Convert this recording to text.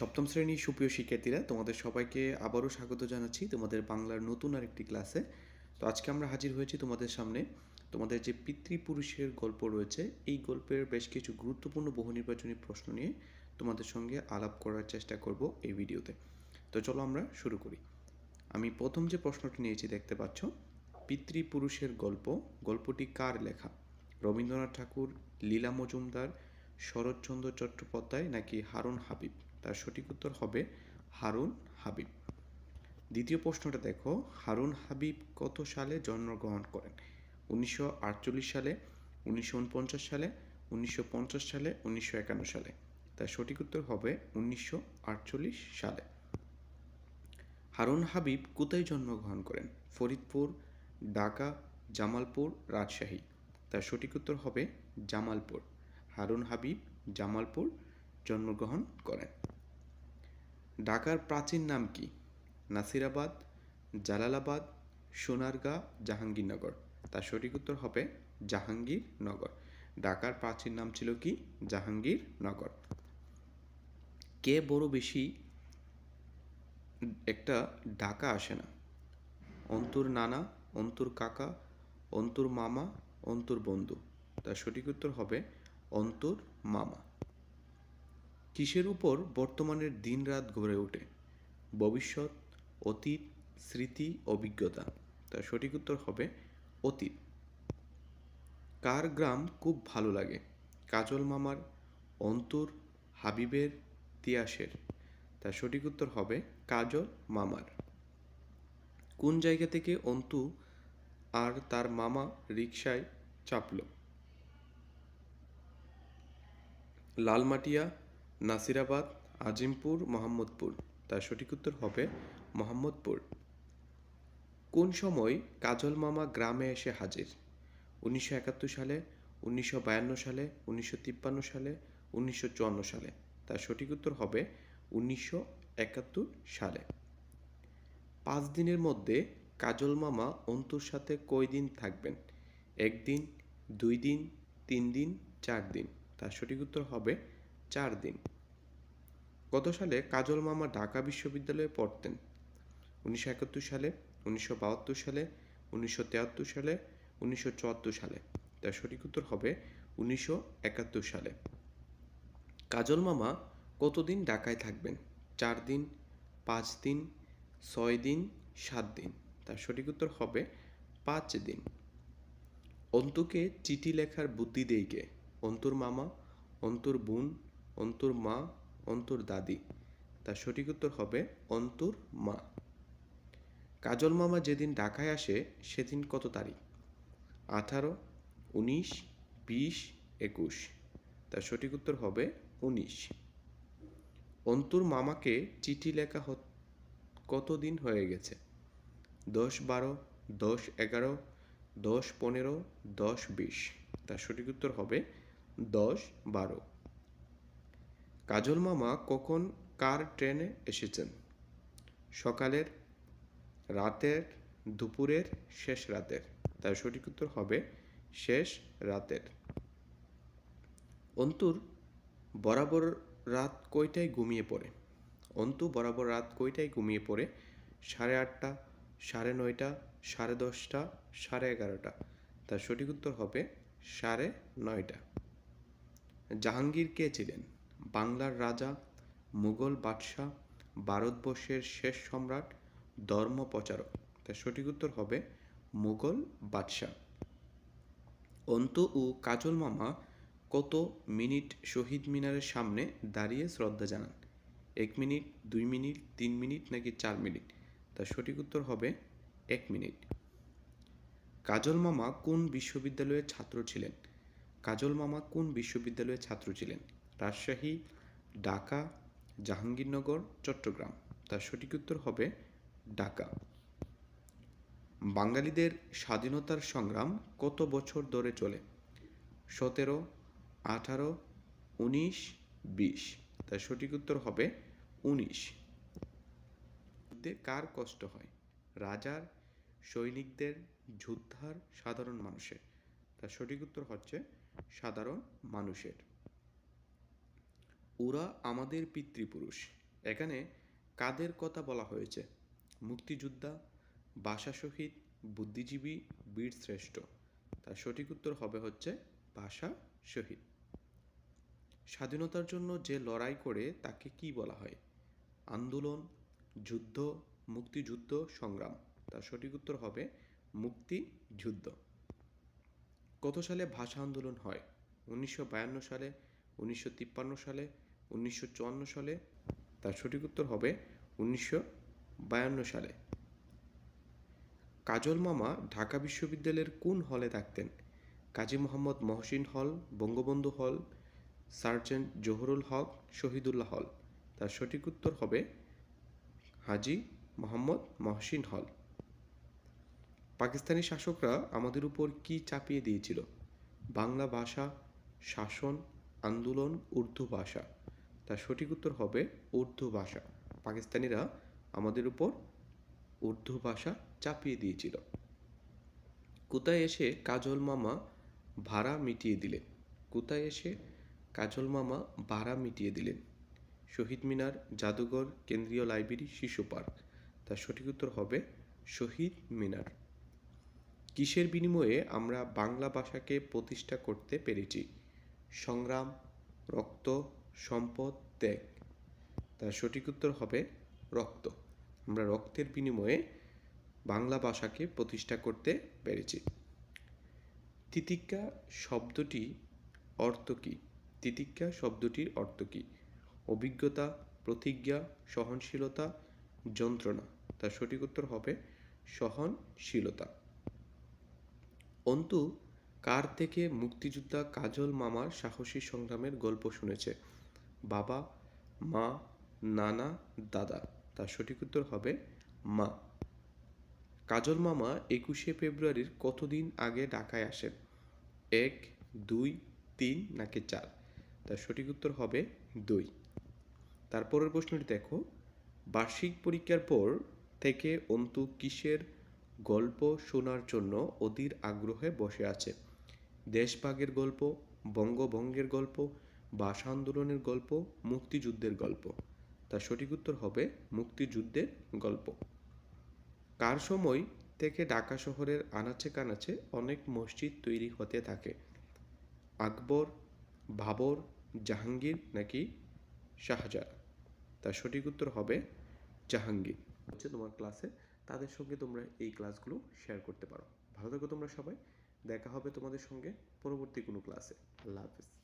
সপ্তম শ্রেণির সুপ্রিয় শিক্ষার্থীরা, তোমাদের সবাইকে আবারও স্বাগত জানাচ্ছি তোমাদের বাংলার নতুন আরেকটি ক্লাসে। তো আজকে আমরা হাজির হয়েছি তোমাদের সামনে। তোমাদের যে পিতৃপুরুষের গল্প রয়েছে, এই গল্পের বেশ কিছু গুরুত্বপূর্ণ বহু নির্বাচনী প্রশ্ন নিয়ে তোমাদের সঙ্গে আলাপ করার চেষ্টা করব এই ভিডিওতে। তো চলো আমরা শুরু করি। আমি প্রথম যে প্রশ্নটি নিয়েছি দেখতে পাচ্ছ, পিতৃপুরুষের গল্প, গল্পটি কার লেখা? রবীন্দ্রনাথ ঠাকুর, লীলা মজুমদার, শরৎচন্দ্র চট্টোপাধ্যায় নাকি হারুন হাবিব? তার সঠিক উত্তর হবে হারুন হাবিব। দ্বিতীয় প্রশ্নটা দেখো, হারুন হাবিব কত সালে জন্মগ্রহণ করেন? উনিশশো আটচল্লিশ সালে, উনিশশো উনপঞ্চাশ সালে, উনিশশো পঞ্চাশ সালে, উনিশশো একান্ন সালে। তার সঠিক উত্তর হবে উনিশশো আটচল্লিশ সালে। হারুন হাবিব কোথায় জন্মগ্রহণ করেন? ফরিদপুর, ঢাকা, জামালপুর, রাজশাহী। তার সঠিক উত্তর হবে জামালপুর। হারুন হাবিব জামালপুর জন্মগ্রহণ করেন। ঢাকার প্রাচীন নাম কি? নাসিরাবাদ, জালালাবাদ, সোনারগাঁ, জাহাঙ্গীরনগর। তার সঠিক উত্তর হবে জাহাঙ্গীরনগর। ঢাকার প্রাচীন নাম ছিল কি? জাহাঙ্গীরনগর। কে বড় বেশি একটা ডাকা আসে না? অন্তুর নানা, অন্তুর কাকা, অন্তুর মামা, অন্তুর বন্ধু। তার সঠিক উত্তর হবে অন্তুর মামা। কিসের উপর বর্তমানের দিন রাত গড়ে ওঠে? ভবিষ্যৎ, অতীত, স্মৃতি, অভিজ্ঞতা। তার সঠিক উত্তর হবে অতীত। কার গ্রাম খুব ভালো লাগে? কাজল মামার, অন্তুর, হাবিবের, তিয়াসের। তার সঠিক উত্তর হবে কাজল মামার। কোন জায়গা থেকে অন্তু আর তার মামা রিকশায় চাপল? লালমাটিয়া নাসিরাবাদ, আজিমপুর, মোহাম্মদপুর। তার সঠিক উত্তর হবে মোহাম্মদপুর। কোন সময় কাজল মামা গ্রামে এসে হাজির? উনিশশো একাত্তর সালে, উনিশশো বায়ান্ন সালে, উনিশশো তিপ্পান্ন সালে, উনিশশো চুয়ান্ন সালে। তার সঠিক উত্তর হবে উনিশশো একাত্তর সালে। পাঁচ দিনের মধ্যে কাজল মামা অন্তুর সাথে কয় দিন থাকবেন? একদিন, দুই দিন, তিন দিন, চার দিন। তার সঠিক উত্তর হবে চার দিন। গত সালে কাজল মামা ঢাকা বিশ্ববিদ্যালয়ে পড়তেন। উনিশশো একাত্তর সালে, উনিশশো বাহাত্তর সালে, উনিশশো তেয়াত্তর সালে, উনিশশো চুয়াত্তর সালে। তার সঠিক উত্তর হবে উনিশশো একাত্তর সালে। কাজল মামা কতদিন ঢাকায় থাকবেন? চার দিন, পাঁচ দিন, ছয় দিন, সাত দিন। তার সঠিক উত্তর হবে পাঁচ দিন। অন্তুকে চিঠি লেখার বুদ্ধি দেই কে? অন্তুর মামা, অন্তুর বোন অন্তুর মা, অন্তুর দাদি। তার সঠিক উত্তর হবে অন্তুর মা। কাজল মামা যেদিন ঢাকায় আসে, সেদিন কত তারিখ? আঠারো, উনিশ, বিশ, একুশ। তার সঠিক উত্তর হবে উনিশ। অন্তুর মামাকে চিঠি লেখা কতদিন হয়ে গেছে? দশ বারো, দশ এগারো, দশ পনেরো, দশ বিশ। তার সঠিক উত্তর হবে দশ বারো। কাজল মামা কখন কার ট্রেনে এসেছেন? সকালের, রাতের, দুপুরের, শেষ রাতের। তার সঠিক উত্তর হবে শেষ রাতের। অন্তুর বরাবর রাত কয়টায় ঘুমিয়ে পড়ে? অন্তু বরাবর রাত কয়টায় ঘুমিয়ে পড়ে? সাড়ে আটটা, সাড়ে নয়টা, সাড়ে দশটা, সাড়ে এগারোটা। তার সঠিক উত্তর হবে সাড়ে নয়টা। জাহাঙ্গীর কে ছিলেন? বাংলার রাজা, মুঘল বাদশাহ ভারতবর্ষের শেষ সম্রাট, ধর্ম প্রচারক। তার সঠিক উত্তর হবে মুঘল বাদশাহ। অন্তু ও কাজল মামা কত মিনিট শহীদ মিনারের সামনে দাঁড়িয়ে শ্রদ্ধা জানান? এক মিনিট, দুই মিনিট, তিন মিনিট নাকি চার মিনিট? তার সঠিক উত্তর হবে এক মিনিট। কাজল মামা কোন বিশ্ববিদ্যালয়ের ছাত্র ছিলেন? কাজল মামা কোন বিশ্ববিদ্যালয়ের ছাত্র ছিলেন? রাজশাহী, ঢাকা, জাহাঙ্গীরনগর, চট্টগ্রাম। তার সঠিক উত্তর হবে ঢাকা। বাঙালিদের স্বাধীনতার সংগ্রাম কত বছর ধরে চলে? সতেরো, আঠারো, উনিশ, বিশ। তার সঠিক উত্তর হবে উনিশ। কার কষ্ট হয়? রাজার, সৈনিকদের, যোদ্ধার, সাধারণ মানুষের। তার সঠিক উত্তর হচ্ছে সাধারণ মানুষের। ওরা আমাদের পিতৃপুরুষ। এখানে কাদের কথা বলা হয়েছে? মুক্তিযোদ্ধা ভাষা শহীদ বুদ্ধিজীবী বীর শ্রেষ্ঠ তার সঠিক উত্তর হবে হচ্ছে ভাষা শহীদ স্বাধীনতার জন্য যে লড়াই করে তাকে কি বলা হয়? আন্দোলন, যুদ্ধ, মুক্তিযুদ্ধ, সংগ্রাম। তার সঠিক উত্তর হবে মুক্তিযুদ্ধ। কত সালে ভাষা আন্দোলন হয়? উনিশশো বায়ান্ন সালে, উনিশশো তিপ্পান্ন সালে উনিশশো চুয়ান্ন সালে, তার সঠিক উত্তর হবে উনিশশো বায়ান্ন সালে। কাজল মামা ঢাকা বিশ্ববিদ্যালয়ের কোন হলে থাকতেন? কাজী মোহাম্মদ মহসিন হল, বঙ্গবন্ধু হল, সার্জেন্ট জহুরুল হক, শহীদুল্লাহ হল। তার সঠিক উত্তর হবে হাজি মোহাম্মদ মহসিন হল। পাকিস্তানি শাসকরা আমাদের উপর কি চাপিয়ে দিয়েছিল? বাংলা ভাষা, শাসন, আন্দোলন, উর্দু ভাষা। তার সঠিক উত্তর হবে উর্দু ভাষা। পাকিস্তানিরা আমাদের উপর উর্দু ভাষা চাপিয়ে দিয়েছিল। কোথায় এসে কাজল মামা ভাড়া মিটিয়ে দিলেন। কোথায় এসে কাজল মামা ভাড়া মিটিয়ে দিলেন। শহীদ মিনার জাদুঘর কেন্দ্রীয় লাইব্রেরি শিশু পার্ক। তার সঠিক উত্তর হবে শহীদ মিনার। কিসের বিনিময়ে আমরা বাংলা ভাষাকে প্রতিষ্ঠা করতে পেরেছি? সংগ্রাম, রক্ত সম্পদ ত্যাগ। তার সঠিক উত্তর হবে রক্ত। আমরা রক্তের বিনিময়ে বাংলা ভাষাকে প্রতিষ্ঠা করতে পেরেছি। তিতিক্ষা শব্দটি অর্থ কী? তিতিক্ষা শব্দটির অর্থ কী? অভিজ্ঞতা, প্রতিজ্ঞা, সহনশীলতা, যন্ত্রণা। তার সঠিক উত্তর হবে সহনশীলতা। অন্তু কার থেকে মুক্তিযোদ্ধা কাজল মামার সাহসী সংগ্রামের গল্প শুনেছে? বাবা, মা, নানা, দাদা। তার সঠিক উত্তর হবে মা। কাজল মামা একুশে ফেব্রুয়ারির কতদিন আগে ঢাকায় আসেন? এক, দুই, তিন নাকি চার? তার সঠিক উত্তর হবে দুই। তারপরের প্রশ্নটি দেখো। বার্ষিক পরীক্ষার পর থেকে অন্তু কিসের গল্প শোনার জন্য অধীর আগ্রহে বসে আছে? দেশভাগের গল্প, বঙ্গভঙ্গের গল্প, ভাষা আন্দোলনের গল্প, মুক্তিযুদ্ধের গল্প। তার সঠিক উত্তর হবে মুক্তিযুদ্ধের গল্প। কার সময় থেকে ঢাকা শহরের আনাচে কানাচে অনেক মসজিদ তৈরি হতে থাকে? আকবর বাবর জাহাঙ্গীর নাকি শাহজাহান তার সঠিক উত্তর হবে জাহাঙ্গীর। হচ্ছে তোমার ক্লাসে তাদের সঙ্গে তোমরা এই ক্লাসগুলো শেয়ার করতে পারো। ভালো থাকো তোমরা সবাই। দেখা হবে তোমাদের সঙ্গে পরবর্তী কোনো ক্লাসে। আল্লাহ হাফিজ।